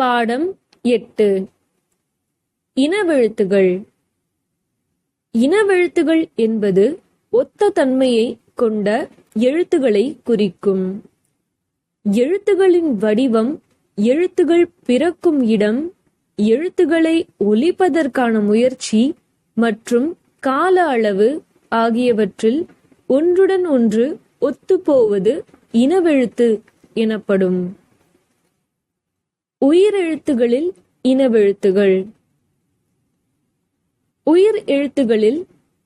பாடம் எட்டு. இனவெழுத்துகள். இனவெழுத்துகள் என்பது ஒத்த தன்மையை கொண்ட எழுத்துகளை குறிக்கும். எழுத்துகளின் வடிவம் எழுத்துகள் பிறக்கும் இடம் எழுத்துகளை ஒலிப்பதற்கான முயற்சி மற்றும் கால அளவு ஆகியவற்றில் ஒன்றுடன் ஒன்று ஒத்துப்போவது இனவெழுத்து எனப்படும். உயிரெழுத்துகளில் இனவெழுத்துகள். உயிர் எழுத்துகளில்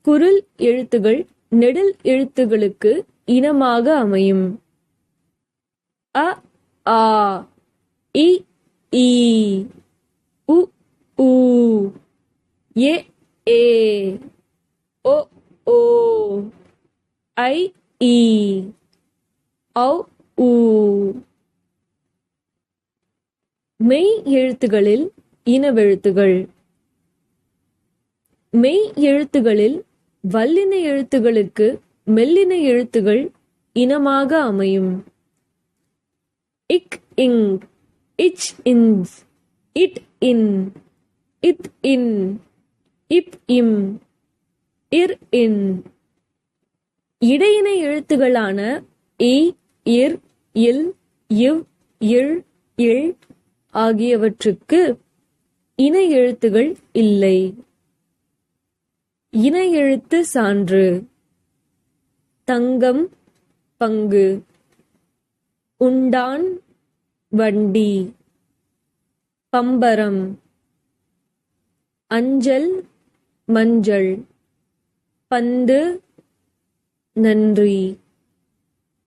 குரல் எழுத்துகள் நெடில் எழுத்துகளுக்கு இனமாக அமையும். அ ஆ இ ஈ உ ஊ ஏ ஏ ஓ ஓ ஐ ஈ ஔ ஊ. மெய் எழுத்துகளில் இனவெழுத்துகள். மெய் எழுத்துகளில் வல்லின எழுத்துகளுக்கு மெல்லின எழுத்துகள் இனமாக அமையும். இக் இங் இச் இன்ஸ் இட் இன் இத் இன் இப் இம் இர் இன். இடையின எழுத்துகளான இ இர் இல் இவ் இழ் இல் ஆகியவற்றுக்கு இன எழுத்துகள் இல்லை. இன எழுத்து சான்று. தங்கம் பங்கு. உண்டான் வண்டி. பம்பரம். அஞ்சல் மஞ்சள். பந்து நன்றி.